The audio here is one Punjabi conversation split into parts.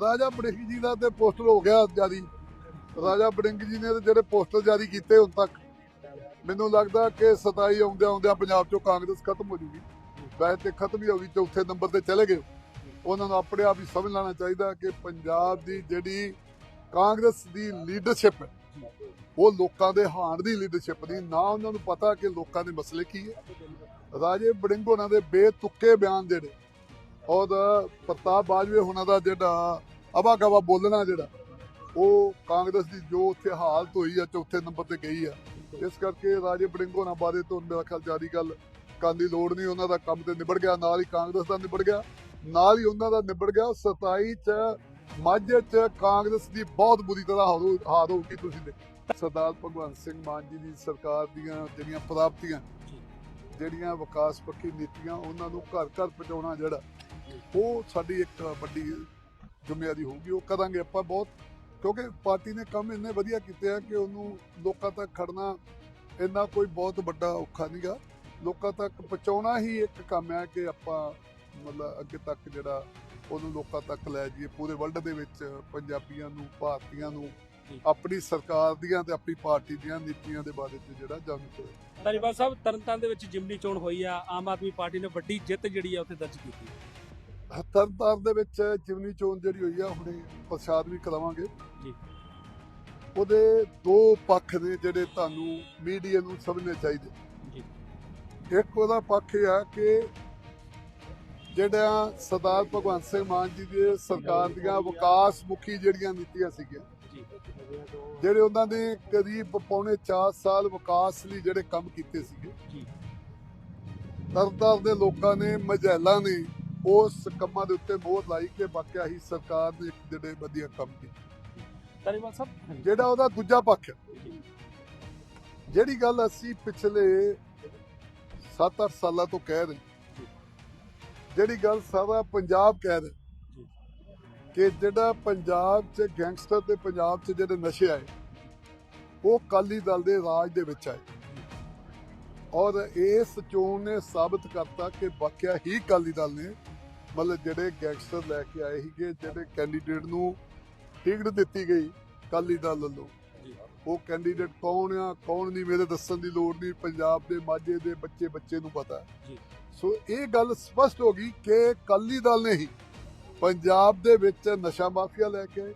ਰਾਜਾ ਬੜਿੰਗ ਜੀ ਦਾ ਤੇ ਪੋਸਟਰ ਹੋ ਗਿਆ ਜਾਰੀ। ਰਾਜਾ ਬੜਿੰਗ ਜੀ ਨੇ ਜਿਹੜੇ ਪੋਸਟਰ ਜਾਰੀ ਕੀਤੇ ਹੁਣ ਤੱਕ, ਮੈਨੂੰ ਲੱਗਦਾ ਕਿ 27 ਆਉਂਦੇ ਆਉਂਦਿਆਂ ਪੰਜਾਬ ਚੋਂ ਕਾਂਗਰਸ ਖਤਮ ਹੋ ਜੂਗੀ। ਵੈਸੇ ਤੇ ਖਤਮ ਹੀ ਹੋ ਗਈ, ਚੌਥੇ ਨੰਬਰ ਤੇ ਚਲੇ ਗਏ। ਉਹਨਾਂ ਨੂੰ ਆਪਣੇ ਆਪ ਹੀ ਸਮਝ ਲੈਣਾ ਚਾਹੀਦਾ ਕਿ ਪੰਜਾਬ ਦੀ ਜਿਹੜੀ ਕਾਂਗਰਸ ਦੀ ਲੀਡਰਸ਼ਿਪ ਹੈ, ਉਹ ਲੋਕਾਂ ਦੇ ਹਾਣ ਦੀ ਲੀਡਰਸ਼ਿਪ ਨਹੀਂ, ਨਾ ਉਹਨਾਂ ਨੂੰ ਪਤਾ ਕਿ ਲੋਕਾਂ ਦੇ ਮਸਲੇ ਕੀ ਹੈ। ਰਾਜੇ ਬੜਿੰਗ ਹੋਣਾ ਦੇ ਬੇਤੁੱਕੇ ਬਿਆਨ ਜਿਹੜੇ, ਔਰ ਪ੍ਰਤਾਪ ਬਾਜਵੇ ਹੋਣਾ ਦਾ ਜਿਹੜਾ ਅਵਾ ਗਵਾ ਬੋਲਣਾ ਜਿਹੜਾ, ਉਹ ਕਾਂਗਰਸ ਦੀ ਜੋ ਉੱਥੇ ਹਾਲਤ ਹੋਈ ਆ, ਚੌਥੇ ਨੰਬਰ ਤੇ ਗਈ ਆ। ਇਸ ਕਰਕੇ ਰਾਜੇ ਬੜਿੰਗ ਹੋਣਾ ਬਾਰੇ ਤੋਂ ਮੇਰਾ ਖਿਆਲ ਜਾਰੀ ਗੱਲ ਕਰਨ ਦੀ ਲੋੜ ਨਹੀਂ, ਉਹਨਾਂ ਦਾ ਕੰਮ ਤੇ ਨਿਬੜ ਗਿਆ, ਨਾਲ ਹੀ ਕਾਂਗਰਸ ਦਾ ਨਿਬੜ ਗਿਆ, ਨਾਲ ਹੀ ਉਹਨਾਂ ਦਾ ਨਿਬੜ ਗਿਆ। 27 ਚ, ਮਾਝੇ ਚ ਕਾਂਗਰਸ ਦੀ ਬਹੁਤ ਬੁਰੀ ਤਰ੍ਹਾਂ ਹਾਰ ਹੋ- ਹਾਰ ਹੋਊਗੀ, ਤੁਸੀਂ ਦੇਖੋ। ਸਰਦਾਰ ਭਗਵੰਤ ਸਿੰਘ ਮਾਨ ਜੀ ਦੀ ਸਰਕਾਰ ਦੀਆਂ ਜਿਹੜੀਆਂ ਪ੍ਰਾਪਤੀਆਂ, ਜਿਹੜੀਆਂ ਵਿਕਾਸ ਪੱਖੀ ਨੀਤੀਆਂ, ਉਹਨਾਂ ਨੂੰ ਘਰ ਘਰ ਪਹੁੰਚਾਉਣਾ ਜਿਹੜਾ, ਉਹ ਸਾਡੀ ਇੱਕ ਵੱਡੀ ਜ਼ਿੰਮੇਵਾਰੀ ਹੋਊਗੀ ਉਹ ਕਰਾਂਗੇ ਆਪਾਂ ਬਹੁਤ। ਕਿਉਂਕਿ ਪਾਰਟੀ ਨੇ ਕੰਮ ਇੰਨੇ ਵਧੀਆ ਕੀਤੇ ਆ ਕਿ ਉਹਨੂੰ ਲੋਕਾਂ ਤੱਕ ਖੜਨਾ ਇੰਨਾ ਕੋਈ ਬਹੁਤ ਵੱਡਾ ਔਖਾ ਨਹੀਂਗਾ ਲੋਕਾਂ ਤੱਕ ਪਹੁੰਚਾਉਣਾ ਹੀ ਇੱਕ ਕੰਮ ਹੈ ਕਿ ਆਪਾਂ ਮਤਲਬ ਅੱਗੇ ਤੱਕ ਜਿਹੜਾ ਉਹਨੂੰ ਲੋਕਾਂ ਤੱਕ ਲੈ ਜਾਈਏ ਪੂਰੇ ਵਰਲਡ ਦੇ ਵਿੱਚ ਪੰਜਾਬੀਆਂ ਨੂੰ ਭਾਰਤੀਆਂ ਨੂੰ। ਆਪਣੀ ਸਰਕਾਰ ਦੀਆਂ ਤੇ ਆਪਣੀ ਪਾਰਟੀ ਦੀਆਂ ਨੀਤੀਆਂ ਦੇ ਬਾਰੇ ਚ ਜਿਹੜਾ ਜਾਣੂ ਧਾਰੀਵਾਲ ਸਾਹਿਬ ਤਰਨਤਾਰਨ ਦੇ ਵਿੱਚ ਜਿਮਨੀ ਚੋਣ ਹੋਈ ਆ ਆਮ ਆਦਮੀ ਪਾਰਟੀ ਨੇ ਵੱਡੀ ਜਿੱਤ ਜਿਹੜੀ ਆ ਉੱਥੇ ਦਰਜ ਕੀਤੀ। ਤਰਨਤਾਰਨ ਦੇ ਵਿੱਚ ਜਿਮਨੀ ਚੋਣ ਜਿਹੜੀ ਹੋਈ ਆ ਹੁਣੇ ਪ੍ਰਸ਼ਾਦ ਵੀ ਕਰਾਵਾਂਗੇ। ਜੀ। ਉਹਦੇ ਦੋ ਪੱਖ ਨੇ ਜਿਹੜੇ ਤੁਹਾਨੂੰ ਮੀਡੀਆ ਨੂੰ ਸਮਝਣੇ ਚਾਹੀਦੇ। ਜੀ। ਇੱਕ ਉਹਦਾ ਪੱਖ ਇਹ ਆ ਕਿ ਜਿਹੜਾ ਸਰਦਾਰ ਭਗਵੰਤ ਸਿੰਘ ਮਾਨ ਜੀ ਦੀ ਸਰਕਾਰ ਦੀਆਂ ਵਿਕਾਸ ਮੁਖੀ ਜਿਹੜੀਆਂ ਨੀਤੀਆਂ ਸੀਗੀਆਂ ਜਿਹੜੇ ਉਹਨਾਂ ਨੇ ਕਰੀਬ ਪੌਣੇ 4 ਸਾਲ ਵਿਕਾਸ ਲਈ ਜਿਹੜੇ ਕੰਮ ਕੀਤੇ ਸੀਗੇ। ਜੀ। ਤਰਨਤਾਰਨ ਦੇ ਲੋਕਾਂ ਨੇ ਮਜੈਲਾਂ ਨੇ ਉਸ ਕੰਮਾਂ ਦੇ ਉੱਤੇ ਮੋਹਰ ਲਾਈ ਕਿ ਵਾਕਿਆ ਹੀ ਸਰਕਾਰ ਨੇ ਜਿਹੜੇ ਵਧੀਆ ਕੰਮ ਕੀਤੇ। ਧਾਰੀਵਾਲ ਸਾਹਿਬ ਜਿਹੜਾ ਉਹਦਾ ਦੂਜਾ ਪੱਖ ਜਿਹੜੀ ਗੱਲ ਅਸੀਂ ਪਿਛਲੇ 7-8 ਸਾਲਾਂ ਤੋਂ ਕਹਿ ਰਹੇ ਜਿਹੜੀ ਗੱਲ ਸਾਰਾ ਪੰਜਾਬ ਕਹਿ ਰਿਹਾ ਕਿ ਜਿਹੜਾ ਪੰਜਾਬ 'ਚ ਗੈਂਗਸਟਰ ਤੇ ਪੰਜਾਬ 'ਚ ਜਿਹੜੇ ਨਸ਼ੇ ਆਏ ਉਹ ਕਾਲੀ ਦਲ ਦੇ ਰਾਜ ਦੇ ਵਿੱਚ ਆਏ। ਔਰ ਇਸ ਚੋਣ ਨੇ ਸਾਬਤ ਕਰਤਾ ਕਿ ਵਾਕਿਆ ਹੀ ਕਾਲੀ ਦਲ ਨੇ ਮਤਲਬ ਜਿਹੜੇ ਗੈਂਗਸਟਰ ਲੈ ਕੇ ਆਏ ਸੀਗੇ ਜਿਹੜੇ ਕੈਂਡੀਡੇਟ ਨੂੰ ਟਿਕਟ ਦਿੱਤੀ ਗਈ ਕਾਲੀ ਦਲ ਵੱਲੋਂ। ਉਹ ਕੈਂਡੀਡੇਟ ਕੌਣ ਆ ਕੌਣ ਨਹੀਂ ਮੇਰੇ ਦੱਸਣ ਦੀ ਲੋੜ ਨਹੀਂ ਪੰਜਾਬ ਦੇ ਮਾਝੇ ਦੇ ਬੱਚੇ ਬੱਚੇ ਨੂੰ ਪਤਾ। ਸੋ ਇਹ ਗੱਲ ਸਪਸ਼ਟ ਹੋ ਗਈ ਕਿ ਕਾਲੀ ਦਲ ਨੇ ਹੀ ਪੰਜਾਬ ਦੇ ਵਿੱਚ ਨਸ਼ਾ ਮਾਫੀਆ ਲੈ ਕੇ ਆਏ।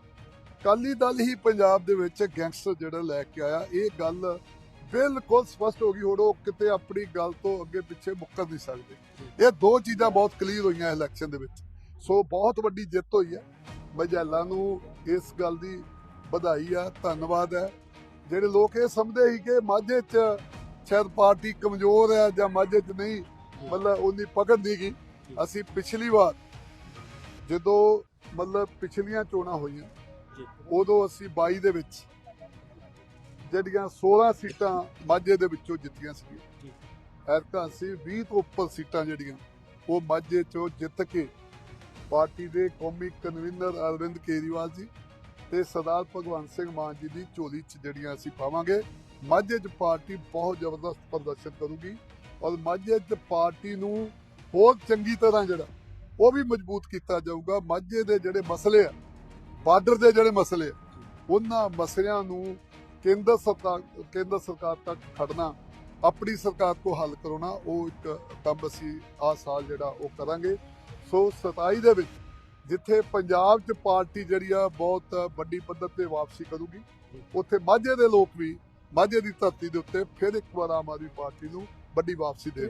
ਕਾਲੀ ਦਲ ਹੀ ਪੰਜਾਬ ਦੇ ਵਿੱਚ ਗੈਂਗਸਟਰ ਜਿਹੜਾ ਲੈ ਕੇ ਆਇਆ। ਇਹ ਗੱਲ ਬਿਲਕੁਲ ਸਪਸ਼ਟ ਹੋ ਗਈ ਉਹ ਕਿਤੇ ਆਪਣੀ ਗੱਲ ਤੋਂ ਅੱਗੇ ਪਿੱਛੇ ਮੁੱਕਰ ਨਹੀਂ ਸਕਦੇ। ਇਹ ਦੋ ਚੀਜ਼ਾਂ ਬਹੁਤ ਕਲੀਅਰ ਹੋਈਆਂ ਇਲੈਕਸ਼ਨ ਦੇ ਵਿੱਚ। ਸੋ ਬਹੁਤ ਵੱਡੀ ਜਿੱਤ ਹੋਈ ਹੈ। ਮਜੈਲਾ ਨੂੰ ਇਸ ਗੱਲ ਦੀ ਵਧਾਈ ਆ ਧੰਨਵਾਦ ਹੈ। ਜਿਹੜੇ ਲੋਕ ਇਹ ਸਮਝਦੇ ਸੀ ਕਿ ਮਾਝੇ 'ਚ ਸ਼ਾਇਦ ਪਾਰਟੀ ਕਮਜ਼ੋਰ ਹੈ ਜਾਂ ਮਾਝੇ 'ਚ ਨਹੀਂ ਮਤਲਬ ਉਹਦੀ ਪਕੜ ਨਹੀਂ ਗਈ। ਅਸੀਂ ਪਿਛਲੀ ਵਾਰ ਜਦੋਂ ਮਤਲਬ ਪਿਛਲੀਆਂ ਚੋਣਾਂ ਹੋਈਆਂ ਉਦੋਂ ਅਸੀਂ 22 ਦੇ ਵਿੱਚ ਜਿਹੜੀਆਂ 16 ਸੀਟਾਂ ਮਾਝੇ ਦੇ ਵਿੱਚੋਂ ਜਿੱਤੀਆਂ ਜੀ। ਸੀ ਐਰਕਾ ਅਸੀਂ 20 ਤੋਂ ਉੱਪਰ ਸੀਟਾਂ ਜਿਹੜੀਆਂ ਉਹ ਮਾਝੇ ਚੋਂ ਜਿੱਤ ਕੇ ਪਾਰਟੀ ਦੇ ਕੌਮੀ ਕਨਵੀਨਰ ਅਰਵਿੰਦ ਕੇਜਰੀਵਾਲ ਜੀ ਤੇ ਸਰਦਾਰ ਭਗਵੰਤ ਸਿੰਘ ਮਾਨ ਜੀ ਦੀ ਝੋਲੀ 'ਚ ਜਿਹੜੀਆਂ ਅਸੀਂ ਪਾਵਾਂਗੇ ਮਾਝੇ 'ਚ ਪਾਰਟੀ ਬਹੁਤ ਜ਼ਬਰਦਸਤ ਪ੍ਰਦਰਸ਼ਨ ਕਰੂਗੀ ਔਰ ਮਾਝੇ 'ਚ ਪਾਰਟੀ ਨੂੰ ਹੋਰ ਚੰਗੀ ਤਰ੍ਹਾਂ ਜਿਹੜਾ ਉਹ ਵੀ ਮਜ਼ਬੂਤ ਕੀਤਾ ਜਾਊਗਾ ਮਾਝੇ ਦੇ ਜਿਹੜੇ ਮਸਲੇ ਆ ਬਾਰਡਰ ਦੇ ਜਿਹੜੇ ਮਸਲੇ ਆ ਉਹਨਾਂ ਮਸਲਿਆਂ ਨੂੰ ਕੇਂਦਰ ਸਰਕਾਰ ਕੇਂਦਰ ਸਰਕਾਰ ਤੱਕ ਖੜਨਾ ਆਪਣੀ ਸਰਕਾਰ ਕੋ ਹੱਲ ਕਰਾਉਣਾ ਉਹ ਇੱਕ ਕੰਮ ਅਸੀਂ ਆਹ ਸਾਲ ਜਿਹੜਾ ਉਹ ਕਰਾਂਗੇ। ਸੋ 27 ਦੇ ਵਿੱਚ ਜਿੱਥੇ ਪੰਜਾਬ 'ਚ ਪਾਰਟੀ ਜਿਹੜੀ ਆ ਬਹੁਤ ਵੱਡੀ ਪੱਧਰ ਤੇ ਵਾਪਸੀ ਕਰੂਗੀ ਉੱਥੇ ਮਾਝੇ ਦੇ ਲੋਕ ਵੀ ਮਾਝੇ ਦੀ ਧਰਤੀ ਦੇ ਉੱਤੇ ਫਿਰ ਇੱਕ ਵਾਰ ਆਮ ਆਦਮੀ ਪਾਰਟੀ ਨੂੰ ਵੱਡੀ ਵਾਪਸੀ ਦੀ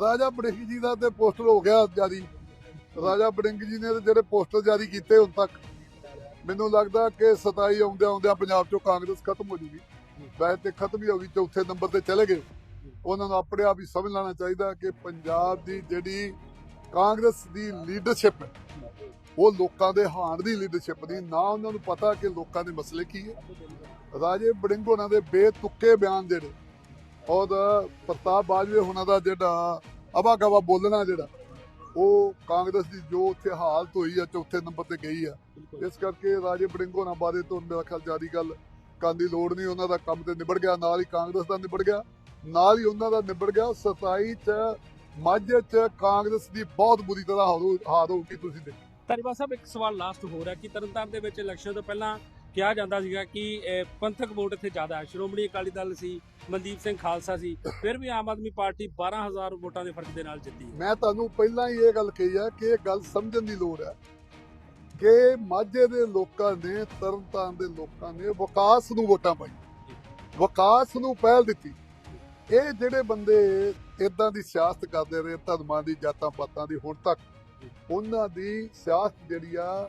ਰਾਜਾ ਬੜਿੰਗ ਜੀ ਦਾ ਤੇ ਪੋਸਟਰ ਹੋ ਗਿਆ ਜਾਰੀ। ਰਾਜਾ ਬੜਿੰਗ ਜੀ ਨੇ ਜਿਹੜੇ ਪੋਸਟਰ ਜਾਰੀ ਕੀਤੇ ਹੁਣ ਤੱਕ, ਮੈਨੂੰ ਲੱਗਦਾ ਕਿ 27 ਆਉਂਦੇ ਆਉਂਦਿਆਂ ਪੰਜਾਬ ਚੋਂ ਕਾਂਗਰਸ ਖਤਮ ਹੋ ਜੂਗੀ। ਵੈਸੇ ਤੇ ਖਤਮ ਹੀ ਹੋ ਗਈ, ਚੌਥੇ ਨੰਬਰ ਤੇ ਚਲੇ ਗਏ। ਉਹਨਾਂ ਨੂੰ ਆਪਣੇ ਆਪ ਹੀ ਸਮਝ ਲੈਣਾ ਚਾਹੀਦਾ ਕਿ ਪੰਜਾਬ ਦੀ ਜਿਹੜੀ ਕਾਂਗਰਸ ਦੀ ਲੀਡਰਸ਼ਿਪ ਹੈ, ਉਹ ਲੋਕਾਂ ਦੇ ਹਾਣ ਦੀ ਲੀਡਰਸ਼ਿਪ ਨਹੀਂ, ਨਾ ਉਹਨਾਂ ਨੂੰ ਪਤਾ ਕਿ ਲੋਕਾਂ ਦੇ ਮਸਲੇ ਕੀ ਹੈ। ਰਾਜੇ ਬੜਿੰਗ ਹੋਣਾ ਦੇ ਬੇਤੁੱਕੇ ਬਿਆਨ ਜਿਹੜੇ, ਔਰ ਪ੍ਰਤਾਪ ਬਾਜਵੇ ਹੋਣਾ ਦਾ ਜਿਹੜਾ ਅਵਾ ਗਵਾ ਬੋਲਣਾ ਜਿਹੜਾ ਉਹ ਕਾਂਗਰਸ ਦੀ ਜੋ ਉੱਥੇ ਹਾਲਤ ਹੋਈ ਆ ਚੌਥੇ ਨੰਬਰ ਤੇ ਗਈ ਆ। ਇਸ ਕਰਕੇ ਰਾਜੇ ਬੜਿੰਗ ਹੋਣਾ ਬਾਰੇ ਤੋਂ ਮੇਰਾ ਖਿਆਲ ਜਾਰੀ ਗੱਲ ਕਰਨ ਦੀ ਲੋੜ ਨਹੀਂ ਉਹਨਾਂ ਦਾ ਕੰਮ ਤੇ ਨਿਬੜ ਗਿਆ ਨਾਲ ਹੀ ਕਾਂਗਰਸ ਦਾ ਨਿਬੜ ਗਿਆ ਨਾਲ ਹੀ ਉਹਨਾਂ ਦਾ ਨਿਬੜ ਗਿਆ। 27 ਚ ਮਾਝੇ 'ਚ ਕਾਂਗਰਸ ਦੀ ਬਹੁਤ ਬੁਰੀ ਤਰ੍ਹਾਂ ਹਾਰੂ- ਹਾਰ ਹੋਊਗੀ ਤੁਸੀਂ ਦੇਖੋ। ਧਾਰੀਵਾਲ ਸਾਹਿਬ ਇੱਕ ਸਵਾਲ ਲਾਸਟ ਹੋ ਰਿਹਾ ਕਿ ਤਰਨਤਾਰਨ ਦੇ ਵਿੱਚ ਇਲੈਕਸ਼ਨ ਤੋਂ ਪਹਿਲਾਂ ਕਿਹਾ ਜਾਂਦਾ ਸੀਗਾ ਕਿ ਪੰਥਕ ਵੋਟ ਇੱਥੇ ਜ਼ਿਆਦਾ ਹੈ। ਸ਼੍ਰੋਮਣੀ ਅਕਾਲੀ ਦਲ ਸੀ ਮਨਦੀਪ ਸਿੰਘ ਖਾਲਸਾ ਸੀ ਫਿਰ ਵੀ ਆਮ ਆਦਮੀ ਪਾਰਟੀ 12000 ਵੋਟਾਂ ਦੇ ਫ਼ਰਕ ਦੇ ਨਾਲ ਜਿੱਤੀ ਮੈਂ ਤੁਹਾਨੂੰ ਪਹਿਲਾਂ ਹੀ ਇਹ ਗੱਲ ਕਹੀ ਹੈ ਕਿ ਇਹ ਗੱਲ ਸਮਝਣ ਦੀ ਲੋੜ ਹੈ ਕਿ ਮਾਝੇ ਦੇ ਲੋਕਾਂ ਨੇ ਤਰਨਤਾਰਨ ਦੇ ਲੋਕਾਂ ਨੇ ਵਿਕਾਸ ਨੂੰ ਵੋਟਾਂ ਪਾਈ ਵਿਕਾਸ ਨੂੰ ਪਹਿਲ ਦਿੱਤੀ। ਇਹ ਜਿਹੜੇ ਬੰਦੇ ਇਦਾਂ ਦੀ ਸਿਆਸਤ ਕਰਦੇ ਰਹੇ ਧਰਮਾਂ ਦੀ ਜਾਤਾਂ ਪਾਤਾਂ ਦੀ ਹੁਣ ਤੱਕ ਉਹਨਾਂ ਦੀ ਸਿਆਸਤ ਜਿਹੜੀ ਆ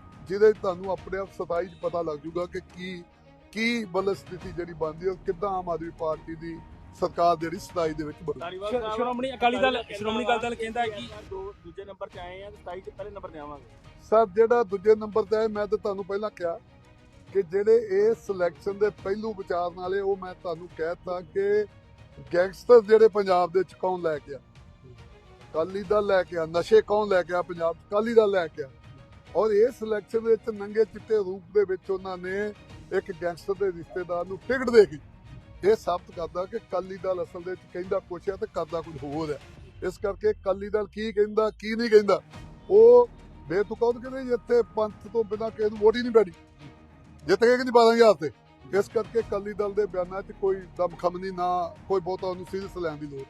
ਜਿਹਦੇ 'ਚ ਤੁਹਾਨੂੰ ਆਪਣੇ ਆਪ ਸਤਾਈ 'ਚ ਪਤਾ ਲੱਗ ਜੂਗਾ ਕਿ ਕੀ ਕੀ ਬਲ ਸਥਿਤੀ ਜਿਹੜੀ ਬਣਦੀ ਹੈ ਕਿੱਦਾਂ ਆਮ ਆਦਮੀ ਪਾਰਟੀ ਦੀ ਸਰਕਾਰ ਜਿਹੜੀ ਸਤਾਈ ਦੇ ਵਿੱਚ ਬਣਦੀ ਸ਼੍ਰੋ- ਸ਼੍ਰੋਮਣੀ ਅਕਾਲੀ ਦਲ ਸ਼੍ਰੋਮਣੀ ਅਕਾਲੀ ਦਲ ਕਹਿੰਦਾ ਹੈ ਕਿ ਦੋ ਦੂਜੇ ਨੰਬਰ ਤੇ ਆਏ ਆ 27 ਚ ਪਹਿਲੇ ਨੰਬਰ ਤੇ ਆਵਾਂਗੇ। ਸਰ ਜਿਹੜਾ ਦੂਜੇ ਨੰਬਰ ਤੇ ਹੈ ਮੈਂ ਤਾਂ ਤੁਹਾਨੂੰ ਪਹਿਲਾਂ ਕਿਹਾ ਕਿ ਜਿਹੜੇ ਇਸ ਸਿਲੈਕਸ਼ਨ ਦੇ ਪਹਿਲੂ ਵਿਚਾਰਨ ਵਾਲੇ ਉਹ ਮੈਂ ਤੁਹਾਨੂੰ ਕਹਿਤਾ ਕਿ ਗੈਂਗਸਟਰ ਜਿਹੜੇ ਪੰਜਾਬ ਦੇ ਵਿੱਚ ਕੌਣ ਲੈ ਕੇ ਆ? ਕਾਲੀ ਦਲ ਲੈ ਕੇ ਆ ਨਸ਼ੇ ਕੌਣ ਲੈ ਕੇ ਆ ਪੰਜਾਬ 'ਚ? ਕਾਲੀ ਦਲ ਲੈ ਕੇ ਆ। ਔਰ ਇਸ ਸਿਲੈਕਸ਼ਨ ਦੇ ਵਿੱਚ ਨੰਗੇ ਚਿੱਟੇ ਰੂਪ ਦੇ ਵਿੱਚ ਉਹਨਾਂ ਨੇ ਇੱਕ ਗੈਂਗਸਟਰ ਦੇ ਰਿਸ਼ਤੇਦਾਰ ਨੂੰ ਟਿਕਟ ਦੇ ਕੇ ਇਹ ਸਾਬਤ ਕਰਦਾ ਕਿ ਕਾਲੀ ਦਲ ਅਸਲ ਦੇ ਵਿੱਚ ਕਹਿੰਦਾ ਕੁਛ ਹੈ ਤੇ ਕਰਦਾ ਕੁਝ ਹੋਰ ਹੈ। ਇਸ ਕਰਕੇ ਕਾਲੀ ਦਲ ਕੀ ਕਹਿੰਦਾ, ਕੀ ਨਹੀਂ ਕਹਿੰਦਾ, ਉਹ ਬੇਤੁਕਾ ਕਹਿੰਦੇ ਜੀ, ਇੱਥੇ ਪੰਥ ਤੋਂ ਬਿਨਾਂ ਕਿਸੇ ਨੂੰ ਵੋਟ ਹੀ ਨਹੀਂ ਪੈਣੀ। ਜਿੱਤ ਗਏ ਕਹਿੰਦੀ ਨਹੀਂ 12000 ਤੇ? ਇਸ ਕਰਕੇ ਕਾਲੀ ਦਲ ਦੇ ਬਿਆਨਾਂ 'ਚ ਕੋਈ ਦਮਖਮ ਨਹੀਂ, ਨਾ ਕੋਈ ਬਹੁਤਾ ਉਹਨੂੰ ਸੀਰੀਅਸ ਲੈਣ ਦੀ ਲੋੜ।